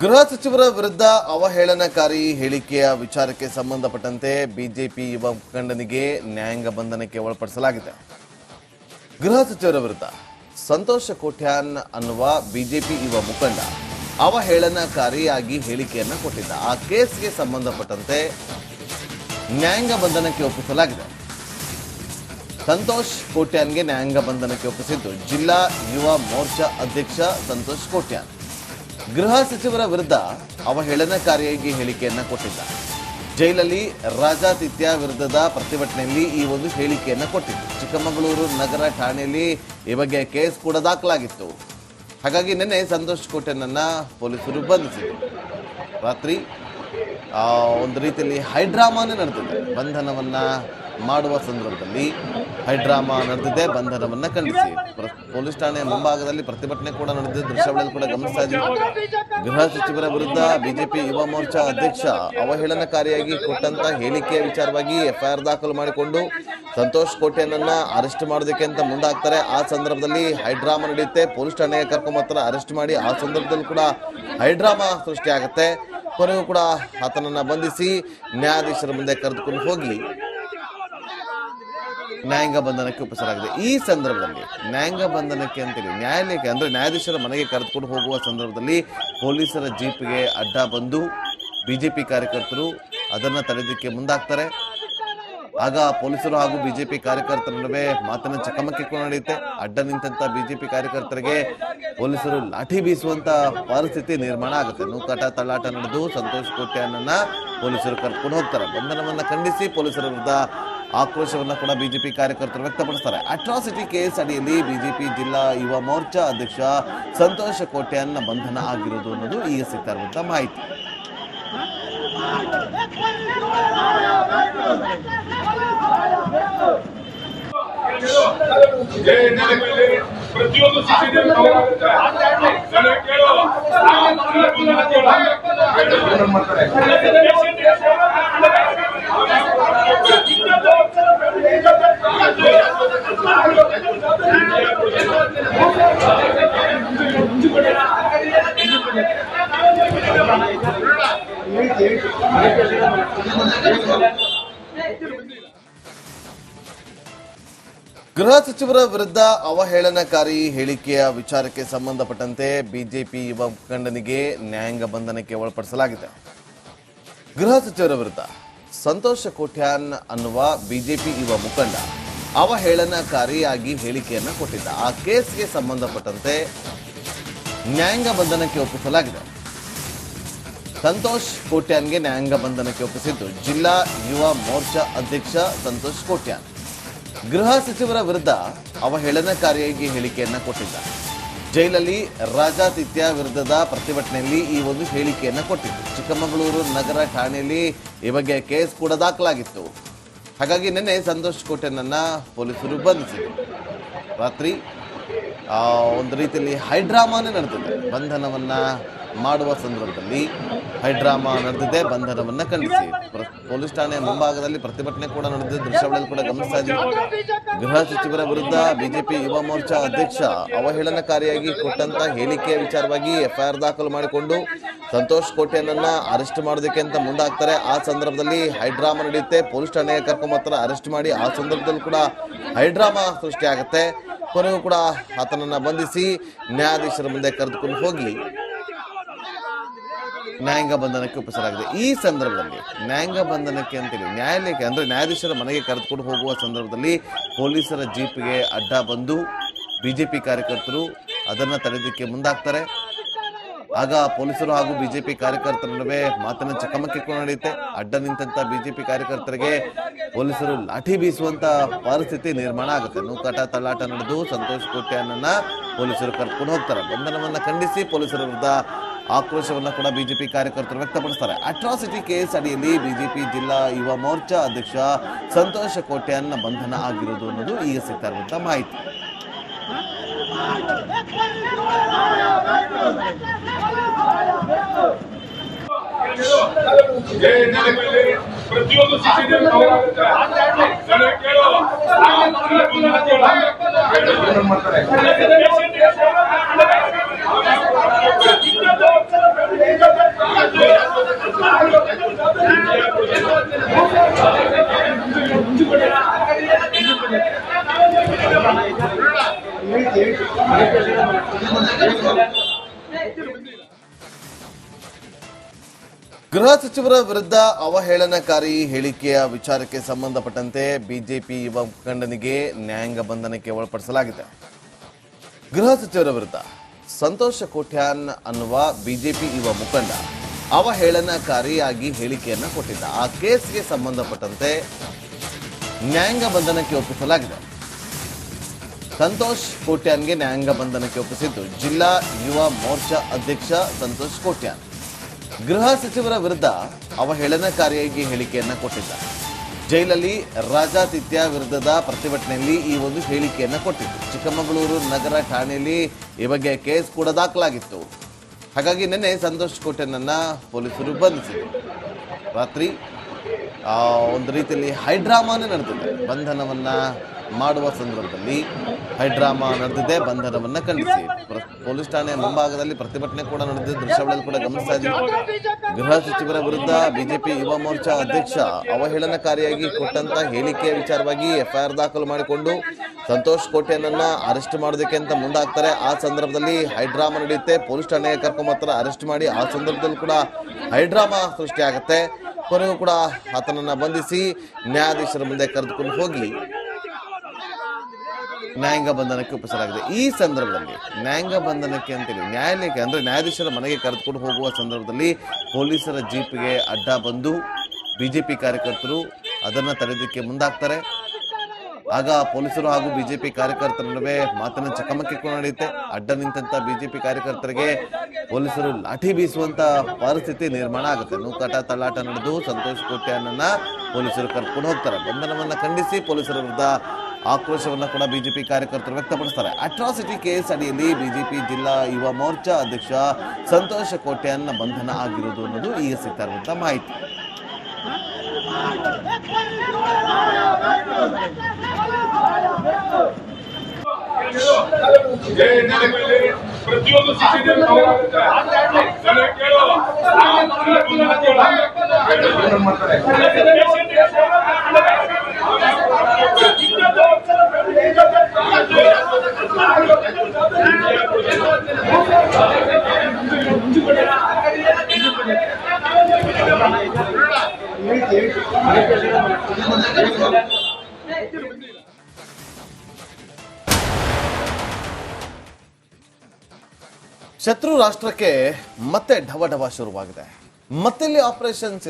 ಗೃಹ ಸಚಿವರ ವಿರುದ್ಧ ಅವಹೇಳನಕಾರಿ ಹೇಳಿಕೆಯ ವಿಚಾರಕ್ಕೆ ಸಂಬಂಧಪಟ್ಟಂತೆ ಬಿಜೆಪಿ ಯುವ ಮುಖಂಡನಿಗೆ ನ್ಯಾಯಾಂಗ ಬಂಧನಕ್ಕೆ ಒಳಪಡಿಸಲಾಗಿದೆ. ಗೃಹ ಸಚಿವರ ವಿರುದ್ಧ ಸಂತೋಷ ಕೋಟ್ಯಾನ್ ಅನ್ನುವ ಬಿಜೆಪಿ ಯುವ ಮುಖಂಡ ಅವಹೇಳನಕಾರಿಯಾಗಿ ಹೇಳಿಕೆಯನ್ನ ಕೊಟ್ಟಿದ್ದ. ಆ ಕೇಸ್ಗೆ ಸಂಬಂಧಪಟ್ಟಂತೆ ನ್ಯಾಯಾಂಗ ಬಂಧನಕ್ಕೆ ಒಪ್ಪಿಸಲಾಗಿದೆ. ಸಂತೋಷ್ ಕೋಟ್ಯಾನ್ಗೆ ನ್ಯಾಯಾಂಗ ಬಂಧನಕ್ಕೆ ಒಪ್ಪಿಸಿದ್ದು ಜಿಲ್ಲಾ ಯುವ ಮೋರ್ಚಾ ಅಧ್ಯಕ್ಷ ಸಂತೋಷ್ ಕೋಟ್ಯಾನ್. ಗೃಹ ಸಚಿವರ ವಿರುದ್ಧ ಅವಹೇಳನಕಾರಿಯಾಗಿ ಹೇಳಿಕೆಯನ್ನ ಕೊಟ್ಟಿದ್ದ. ಜೈಲಲ್ಲಿ ರಾಜಾತಿಥ್ಯ ವಿರುದ್ಧದ ಪ್ರತಿಭಟನೆಯಲ್ಲಿ ಈ ಒಂದು ಹೇಳಿಕೆಯನ್ನ ಕೊಟ್ಟಿತ್ತು ಚಿಕ್ಕಮಗಳೂರು ನಗರ ಠಾಣೆಯಲ್ಲಿ ಈ ಬಗ್ಗೆ ಕೇಸ್ ಕೂಡ ದಾಖಲಾಗಿತ್ತು. ಹಾಗಾಗಿ ನಿನ್ನೆ ಸಂತೋಷ್ ಕೋಟ್ಯಾನನ್ನ ಪೊಲೀಸರು ಬಂಧಿಸಿದರು. ರಾತ್ರಿ ಒಂದು ರೀತಿಯಲ್ಲಿ ಹೈಡ್ರಾಮಾನೇ ನಡೆದಿದೆ. ಬಂಧನವನ್ನ ಮಾಡುವ ಸಂದರ್ಭದಲ್ಲಿ ಹೈಡ್ರಾಮಾ ನಡೆದಿದೆ, ಬಂಧನವನ್ನ ಖಂಡಿಸಿ. ಪೊಲೀಸ್ ಠಾಣೆ ಮುಂಭಾಗದಲ್ಲಿ ಪ್ರತಿಭಟನೆ ಕೂಡ ನಡೆದಿದೆ. ದೃಶ್ಯಗಳಲ್ಲಿ ಕೂಡ ಗಮನಿಸ್ತಾ ಇದ್ದೀವಿ ಗೃಹ ಸಚಿವರ ವಿರುದ್ಧ ಬಿಜೆಪಿ ಯುವ ಮೋರ್ಚಾ ಅಧ್ಯಕ್ಷ ಅವಹೇಳನಕಾರಿಯಾಗಿ ಕೊಟ್ಟಂತ ಹೇಳಿಕೆಯ ವಿಚಾರವಾಗಿ ಎಫ್ಐಆರ್ ದಾಖಲು ಮಾಡಿಕೊಂಡು ಸಂತೋಷ್ ಕೋಟೆಯನ್ನ ಅರೆಸ್ಟ್ ಮಾಡೋದಕ್ಕೆ ಅಂತ ಮುಂದಾಗ್ತಾರೆ. ಆ ಸಂದರ್ಭದಲ್ಲಿ ಹೈಡ್ರಾಮಾ ನಡೆಯುತ್ತೆ. ಪೊಲೀಸ್ ಠಾಣೆಗೆ ಕರ್ಕೊಂಬತ್ತರ ಅರೆಸ್ಟ್ ಮಾಡಿ ಆ ಸಂದರ್ಭದಲ್ಲಿ ಕೂಡ ಹೈಡ್ರಾಮಾ ಸೃಷ್ಟಿಯಾಗುತ್ತೆ. ಕೊನೆಗೂ ಕೂಡ ಆತನನ್ನ ಬಂಧಿಸಿ ನ್ಯಾಯಾಧೀಶರ ಮುಂದೆ ಕರೆದುಕೊಂಡು ಹೋಗಿ. ನ್ಯಾಯಾಂಗ ಬಂಧನಕ್ಕೆ ಒಪ್ಪಿಸಲಾಗಿದೆ. ಈ ಸಂದರ್ಭದಲ್ಲಿ ನ್ಯಾಯಾಂಗ ಬಂಧನಕ್ಕೆ ಅಂತೇಳಿ ನ್ಯಾಯಾಲಯಕ್ಕೆ ಅಂದರೆ ನ್ಯಾಯಾಧೀಶರ ಮನೆಗೆ ಕರೆದುಕೊಂಡು ಹೋಗುವ ಸಂದರ್ಭದಲ್ಲಿ ಪೊಲೀಸರ ಜೀಪ್ಗೆ ಅಡ್ಡ ಬಂದು ಬಿ ಜೆ ಪಿ ಕಾರ್ಯಕರ್ತರು ಅದನ್ನು ತಡೆಯೋದಕ್ಕೆ ಮುಂದಾಗ್ತಾರೆ. ಆಗ ಪೊಲೀಸರು ಹಾಗೂ ಬಿಜೆಪಿ ಕಾರ್ಯಕರ್ತರ ನಡುವೆ ಮಾತಿನ ಚಕಮಕಿ ಕೂಡ ನಡೆಯುತ್ತೆ. ಅಡ್ಡ ನಿಂತ ಬಿಜೆಪಿ ಕಾರ್ಯಕರ್ತರಿಗೆ ಪೊಲೀಸರು ಲಾಠಿ ಬೀಸುವಂತ ಪರಿಸ್ಥಿತಿ ನಿರ್ಮಾಣ ಆಗುತ್ತೆ. ನೂಕಾಟ, ತಳ್ಳಾಟ ನಡೆದು ಸಂತೋಷ್ ಕೋಟ್ಯಾನನ್ನ ಪೊಲೀಸರು ಕರ್ಕೊಂಡು ಹೋಗ್ತಾರೆ. ಬಂಧನವನ್ನು ಖಂಡಿಸಿ ಪೊಲೀಸರ ವಿರುದ್ಧ ಆಕ್ರೋಶವನ್ನ ಕೂಡ ಬಿಜೆಪಿ ಕಾರ್ಯಕರ್ತರು ವ್ಯಕ್ತಪಡಿಸ್ತಾರೆ. ಅಟ್ರಾಸಿಟಿ ಕೇಸ್ ಅಡಿಯಲ್ಲಿ ಬಿಜೆಪಿ ಜಿಲ್ಲಾ ಯುವ ಮೋರ್ಚಾ ಅಧ್ಯಕ್ಷ ಸಂತೋಷ ಕೋಟ್ಯಾನ್ನ ಬಂಧನ ಆಗಿರೋದು ಅನ್ನೋದು ಈಗ ಸಿಗ್ತಾ ಇರುವಂತಹ ಮಾಹಿತಿ. ಪ್ರತಿಯೊಂದು ಸಿಟಿಯಲ್ಲಿ ಗೃಹ ಸಚಿವರ ವಿರುದ್ಧ ಅವಹೇಳನಕಾರಿ ಹೇಳಿಕೆಯ ವಿಚಾರಕ್ಕೆ ಸಂಬಂಧಪಟ್ಟಂತೆ ಬಿಜೆಪಿ ಯುವ ಮುಖಂಡನಿಗೆ ನ್ಯಾಯಾಂಗ ಬಂಧನಕ್ಕೆ ಒಳಪಡಿಸಲಾಗಿದೆ. ಗೃಹ ಸಚಿವರ ವಿರುದ್ಧ ಸಂತೋಷ ಕೋಟ್ಯಾನ್ ಅನ್ನುವ ಬಿಜೆಪಿ ಯುವ ಮುಖಂಡ ಅವಹೇಳನಕಾರಿಯಾಗಿ ಹೇಳಿಕೆಯನ್ನ ಕೊಟ್ಟಿದ್ದ. ಆ ಕೇಸ್ಗೆ ಸಂಬಂಧಪಟ್ಟಂತೆ ನ್ಯಾಯಾಂಗ ಬಂಧನಕ್ಕೆ ಒಪ್ಪಿಸಲಾಗಿದೆ. ಸಂತೋಷ್ ಕೋಟ್ಯಾನ್ಗೆ ನ್ಯಾಯಾಂಗ ಬಂಧನಕ್ಕೆ ಒಪ್ಪಿಸಿದ್ದು ಜಿಲ್ಲಾ ಯುವ ಮೋರ್ಚಾ ಅಧ್ಯಕ್ಷ ಸಂತೋಷ್ ಕೋಟ್ಯಾನ್. ಗೃಹ ಸಚಿವರ ವಿರುದ್ಧ ಅವಹೇಳನಕಾರಿಯಾಗಿ ಹೇಳಿಕೆಯನ್ನ ಕೊಟ್ಟಿದ್ದ. ಜೈಲಲ್ಲಿ ರಾಜಾತಿಥ್ಯ ವಿರುದ್ಧದ ಪ್ರತಿಭಟನೆಯಲ್ಲಿ ಈ ಒಂದು ಹೇಳಿಕೆಯನ್ನ ಕೊಟ್ಟಿದ್ದು. ಚಿಕ್ಕಮಗಳೂರು ನಗರ ಠಾಣೆಯಲ್ಲಿ ಈ ಬಗ್ಗೆ ಕೇಸ್ ಕೂಡ ದಾಖಲಾಗಿತ್ತು. ಹಾಗಾಗಿ ನಿನ್ನೆ ಸಂತೋಷ್ ಕೋಟೆನನ್ನ ಪೊಲೀಸರು ಬಂಧಿಸಿದರು. ರಾತ್ರಿ ಒಂದು ರೀತಿಯಲ್ಲಿ ಹೈಡ್ರಾಮಾನೇ ನಡೆದಿದೆ. ಬಂಧನವನ್ನ ಮಾಡುವ ಸಂದರ್ಭದಲ್ಲಿ ಹೈಡ್ರಾಮಾ ನಡೆದಿದೆ, ಬಂಧನವನ್ನ ಖಂಡಿಸಿ. ಪೊಲೀಸ್ ಠಾಣೆ ಮುಂಭಾಗದಲ್ಲಿ ಪ್ರತಿಭಟನೆ ಕೂಡ ನಡೆದ ದೃಶ್ಯಗಳಲ್ಲಿ ಕೂಡ ಗಮನಿಸ್ತಾ ಇದ್ದೀವಿ ಗೃಹ ಸಚಿವರ ವಿರುದ್ಧ ಬಿಜೆಪಿ ಯುವ ಮೋರ್ಚಾ ಅಧ್ಯಕ್ಷ ಅವಹೇಳನಕಾರಿಯಾಗಿ ಕೊಟ್ಟಂತ ಹೇಳಿಕೆಯ ವಿಚಾರವಾಗಿ ಎಫ್ಐಆರ್ ದಾಖಲು ಮಾಡಿಕೊಂಡು ಸಂತೋಷ್ ಕೋಟೆಯನ್ನ ಅರೆಸ್ಟ್ ಮಾಡೋದಕ್ಕೆ ಅಂತ ಮುಂದಾಗ್ತಾರೆ. ಆ ಸಂದರ್ಭದಲ್ಲಿ ಹೈಡ್ರಾಮಾ ನಡೆಯುತ್ತೆ. ಪೊಲೀಸ್ ಠಾಣೆಗೆ ಕರ್ಕೊಂಬರ್ತಾರೆ ಅರೆಸ್ಟ್ ಮಾಡಿ ಆ ಸಂದರ್ಭದಲ್ಲಿ ಕೂಡ ಹೈಡ್ರಾಮಾ ಸೃಷ್ಟಿಯಾಗುತ್ತೆ ಕೊನೆಗೂ ಕೂಡ ಆತನನ್ನ ಬಂಧಿಸಿ ನ್ಯಾಯಾಧೀಶರ ಮುಂದೆ ಕರೆದುಕೊಂಡು ಹೋಗಿ ನ್ಯಾಯಾಂಗ ಬಂಧನಕ್ಕೆ ಒಪ್ಪಿಸಲಾಗಿದೆ. ಈ ಸಂದರ್ಭದಲ್ಲಿ ನ್ಯಾಯಾಂಗ ಬಂಧನಕ್ಕೆ ಅಂತೇಳಿ ನ್ಯಾಯಾಲಯಕ್ಕೆ, ಅಂದ್ರೆ ನ್ಯಾಯಾಧೀಶರ ಮನೆಗೆ ಕರೆದುಕೊಂಡು ಹೋಗುವ ಸಂದರ್ಭದಲ್ಲಿ ಪೊಲೀಸರ ಜೀಪ್ಗೆ ಅಡ್ಡ ಬಂದು ಬಿಜೆಪಿ ಕಾರ್ಯಕರ್ತರು ಅದನ್ನ ತಡೆಯೋದಕ್ಕೆ ಮುಂದಾಗ್ತಾರೆ. ಆಗ ಪೊಲೀಸರು ಹಾಗೂ ಬಿಜೆಪಿ ಕಾರ್ಯಕರ್ತರ ನಡುವೆ ಮಾತಿನ ಚಕಮಕಿ ನಡೆಯುತ್ತೆ. ಅಡ್ಡ ನಿಂತ ಬಿಜೆಪಿ ಕಾರ್ಯಕರ್ತರಿಗೆ ಪೊಲೀಸರು ಲಾಠಿ ಬೀಸುವಂತ ಪರಿಸ್ಥಿತಿ ನಿರ್ಮಾಣ ಆಗುತ್ತೆ. ನೂಕಾಟ ತಳ್ಳಾಟ ನಡೆದು ಸಂತೋಷ್ ಕೋಟ್ಯಾನನ್ನ ಪೊಲೀಸರು ಕರ್ಕೊಂಡು ಹೋಗ್ತಾರೆ. ಬಂಧನವನ್ನ ಖಂಡಿಸಿ ಪೊಲೀಸರ ವಿರುದ್ಧ ಆಕ್ರೋಶವನ್ನ ಕೂಡ ಬಿಜೆಪಿ ಕಾರ್ಯಕರ್ತರು ವ್ಯಕ್ತಪಡಿಸ್ತಾರೆ. ಅಟ್ರಾಸಿಟಿ ಕೇಸ್ ಅಡಿಯಲ್ಲಿ ಬಿಜೆಪಿ ಜಿಲ್ಲಾ ಯುವ ಮೋರ್ಚಾ ಅಧ್ಯಕ್ಷ ಸಂತೋಷ ಕೋಟ್ಯಾನ್ನ ಬಂಧನ ಆಗಿರೋದು ಅನ್ನೋದು ಈಗ ಸಿಗ್ತಾ ಇರುವಂತಹ ಮಾಹಿತಿ. ಪ್ರತಿಯೊಂದು ಗೃಹ ಸಚಿವರ ವಿರುದ್ಧ ಅವಹೇಳನಕಾರಿ ಹೇಳಿಕೆಯ ವಿಚಾರಕ್ಕೆ ಸಂಬಂಧಪಟ್ಟಂತೆ ಬಿಜೆಪಿ ಯುವ ಮುಖಂಡನಿಗೆ ನ್ಯಾಯಾಂಗ ಬಂಧನಕ್ಕೆ ಒಳಪಡಿಸಲಾಗಿದೆ. ಗೃಹ ಸಚಿವರ ವಿರುದ್ಧ ಸಂತೋಷ ಕೋಟ್ಯಾನ್ ಅನ್ನುವ ಬಿಜೆಪಿ ಯುವ ಮುಖಂಡ ಅವಹೇಳನಕಾರಿಯಾಗಿ ಹೇಳಿಕೆಯನ್ನು ಕೊಟ್ಟಿದ್ದ. ಆ ಕೇಸ್ಗೆ ಸಂಬಂಧಪಟ್ಟಂತೆ ನ್ಯಾಯಾಂಗ ಬಂಧನಕ್ಕೆ ಒಪ್ಪಿಸಲಾಗಿದೆ. ಸಂತೋಷ್ ಕೋಟ್ಯಾನ್ಗೆ ನ್ಯಾಯಾಂಗ ಬಂಧನಕ್ಕೆ ಒಪ್ಪಿಸಿದ್ದು ಜಿಲ್ಲಾ ಯುವ ಮೋರ್ಚಾ ಅಧ್ಯಕ್ಷ ಸಂತೋಷ್ ಕೋಟ್ಯಾನ್. ಗೃಹ ಸಚಿವರ ವಿರುದ್ಧ ಅವಹೇಳನಕಾರಿಯಾಗಿ ಹೇಳಿಕೆಯನ್ನು ಕೊಟ್ಟಿದ್ದ. ಜೈಲಲ್ಲಿ ರಾಜಾತಿಥ್ಯ ವಿರುದ್ಧದ ಪ್ರತಿಭಟನೆಯಲ್ಲಿ ಈ ಒಂದು ಹೇಳಿಕೆಯನ್ನು ಕೊಟ್ಟಿತ್ತು ಚಿಕ್ಕಮಗಳೂರು ನಗರ ಠಾಣೆಯಲ್ಲಿ ಈ ಬಗ್ಗೆ ಕೇಸ್ ಕೂಡ ದಾಖಲಾಗಿತ್ತು. ಹಾಗಾಗಿ ನಿನ್ನೆ ಸಂತೋಷ್ ಕೋಟ್ಯಾನನ್ನ ಪೊಲೀಸರು ಬಂಧಿಸಿದರು. ರಾತ್ರಿ ಒಂದು ರೀತಿಯಲ್ಲಿ ಹೈಡ್ರಾಮಾನೇ ನಡೆದಿದೆ. ಬಂಧನವನ್ನು ಮಾಡುವ ಸಂದರ್ಭದಲ್ಲಿ ಹೈಡ್ರಾಮಾ ನಡೆದಿದೆ, ಬಂಧನವನ್ನು ಖಂಡಿಸಿ. ಪೊಲೀಸ್ ಠಾಣೆ ಮುಂಭಾಗದಲ್ಲಿ ಪ್ರತಿಭಟನೆ ಕೂಡ ನಡೆದಿದೆ. ದೃಶ್ಯಗಳಲ್ಲಿ ಕೂಡ ಗಮನಿಸ್ತಾ ಇದ್ದೀವಿ. ಗೃಹ ಸಚಿವರ ವಿರುದ್ಧ ಬಿಜೆಪಿ ಯುವ ಮೋರ್ಚಾ ಅಧ್ಯಕ್ಷ ಅವಹೇಳನಕಾರಿಯಾಗಿ ಕೊಟ್ಟಂತ ಹೇಳಿಕೆಯ ವಿಚಾರವಾಗಿ ಎಫ್ಐಆರ್ ದಾಖಲು ಮಾಡಿಕೊಂಡು ಸಂತೋಷ್ ಕೋಟೆಯನ್ನ ಅರೆಸ್ಟ್ ಮಾಡೋದಕ್ಕೆ ಅಂತ ಮುಂದಾಗ್ತಾರೆ. ಆ ಸಂದರ್ಭದಲ್ಲಿ ಹೈಡ್ರಾಮಾ ನಡೆಯುತ್ತೆ. ಪೊಲೀಸ್ ಠಾಣೆಗೆ ಕರ್ಕೊಂಬತ್ತರ ಅರೆಸ್ಟ್ ಮಾಡಿ ಆ ಸಂದರ್ಭದಲ್ಲಿ ಕೂಡ ಹೈಡ್ರಾಮಾ ಸೃಷ್ಟಿಯಾಗುತ್ತೆ. ಕೊನೆಗೂ ಕೂಡ ಆತನನ್ನ ಬಂಧಿಸಿ ನ್ಯಾಯಾಧೀಶರ ಮುಂದೆ ಕರೆದುಕೊಂಡು ಹೋಗಿ. ನ್ಯಾಯಾಂಗ ಬಂಧನಕ್ಕೆ ಒಪ್ಪಿಸಲಾಗಿದೆ. ಈ ಸಂದರ್ಭದಲ್ಲಿ ನ್ಯಾಯಾಂಗ ಬಂಧನಕ್ಕೆ ಅಂತೇಳಿ ನ್ಯಾಯಾಲಯಕ್ಕೆ ಅಂದರೆ ನ್ಯಾಯಾಧೀಶರ ಮನೆಗೆ ಕರೆದುಕೊಂಡು ಹೋಗುವ ಸಂದರ್ಭದಲ್ಲಿ ಪೊಲೀಸರ ಜೀಪ್ಗೆ ಅಡ್ಡ ಬಂದು ಬಿ ಜೆ ಪಿ ಕಾರ್ಯಕರ್ತರು ಅದನ್ನು ತಡೆಯೋದಕ್ಕೆ ಮುಂದಾಗ್ತಾರೆ. ಆಗ ಪೊಲೀಸರು ಹಾಗೂ ಬಿಜೆಪಿ ಕಾರ್ಯಕರ್ತರ ನಡುವೆ ಮಾತಿನ ಚಕಮಕಿ ಕೂಡ ನಡೆಯುತ್ತೆ. ಅಡ್ಡ ನಿಂತಂತ ಬಿಜೆಪಿ ಕಾರ್ಯಕರ್ತರಿಗೆ ಪೊಲೀಸರು ಲಾಠಿ ಬೀಸುವಂತ ಪರಿಸ್ಥಿತಿ ನಿರ್ಮಾಣ ಆಗುತ್ತೆ. ನೂಕಾಟ, ತಳ್ಳಾಟ ನಡೆದು ಸಂತೋಷ್ ಕೋಟ್ಯಾನನ್ನ ಪೊಲೀಸರು ಕರ್ಕೊಂಡು ಹೋಗ್ತಾರೆ. ಬಂಧನವನ್ನ ಖಂಡಿಸಿ ಪೊಲೀಸರ ವಿರುದ್ಧ ಆಕ್ರೋಶವನ್ನ ಕೂಡ ಬಿಜೆಪಿ ಕಾರ್ಯಕರ್ತರು ವ್ಯಕ್ತಪಡಿಸ್ತಾರೆ. ಅಟ್ರಾಸಿಟಿ ಕೇಸ್ ಅಡಿಯಲ್ಲಿ ಬಿಜೆಪಿ ಜಿಲ್ಲಾ ಯುವ ಮೋರ್ಚಾ ಅಧ್ಯಕ್ಷ ಸಂತೋಷ ಕೋಟ್ಯಾನ್ನ ಬಂಧನ ಆಗಿರೋದು ಅನ್ನೋದು ಈಗ ಸಿಗ್ತಾ ಮಾಹಿತಿ. ಮಾಹಿತಿ ಪ್ರತಿಯೊಂದು ಸಿಟಿಯಲ್ಲಿ ಶತ್ರು ರಾಷ್ಟ್ರಕ್ಕೆ ಮತ್ತೆ ಢವ ಢವ ಶುರುವಾಗಿದೆ. ಮತ್ತೆ ಆಪರೇಷನ್ಸ್